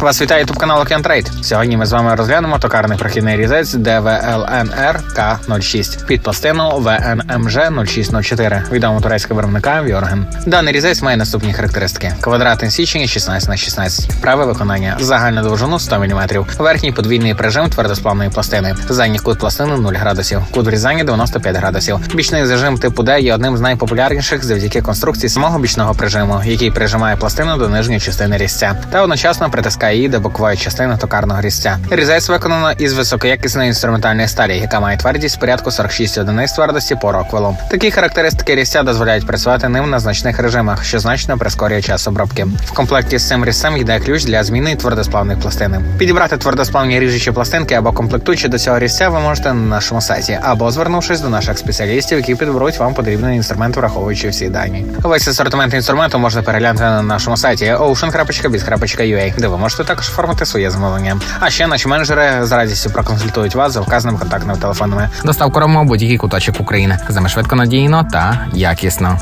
Вас вітає ютуб канал Океантрейд. Сьогодні ми з вами розглянемо токарний прохідний різець DVLNR K06 під пластину VNMG 0604 відомого турецького виробника Вьорген. Даний різець має наступні характеристики: квадратне січення 16 на 16 праве виконання, загальну довжину 100 мм, верхній подвійний прижим твердосплавної пластини, задній кут пластини 0 градусів, кут врізання 95 градусів. Бічний зажим типу D є одним з найпопулярніших завдяки конструкції самого бічного прижиму, який прижимає пластину до нижньої частини різця та одночасно притискає її до бокової частини токарного різця. Різець виконано із високоякісної інструментальної сталі, яка має твердість порядку 46 одиниць твердості по роквелу. Такі характеристики різця дозволяють працювати ним на значних режимах, що значно прискорює час обробки. В комплекті з цим різцем йде ключ для зміни твердосплавної пластини. Підібрати твердосплавні ріжучі пластинки або комплектуючі до цього різця ви можете на нашому сайті, або звернувшись до наших спеціалістів, які підберуть вам потрібний інструмент, враховуючи всі дані. Весь асортимент інструменту можна переглянути на нашому сайті ocean.biz.ua, де ви можете також оформити своє замовлення. А ще наші менеджери з радістю проконсультують вас за вказаними контактними телефонами. Доставку рому будь-який куточок України. Заме швидко надійно та якісно.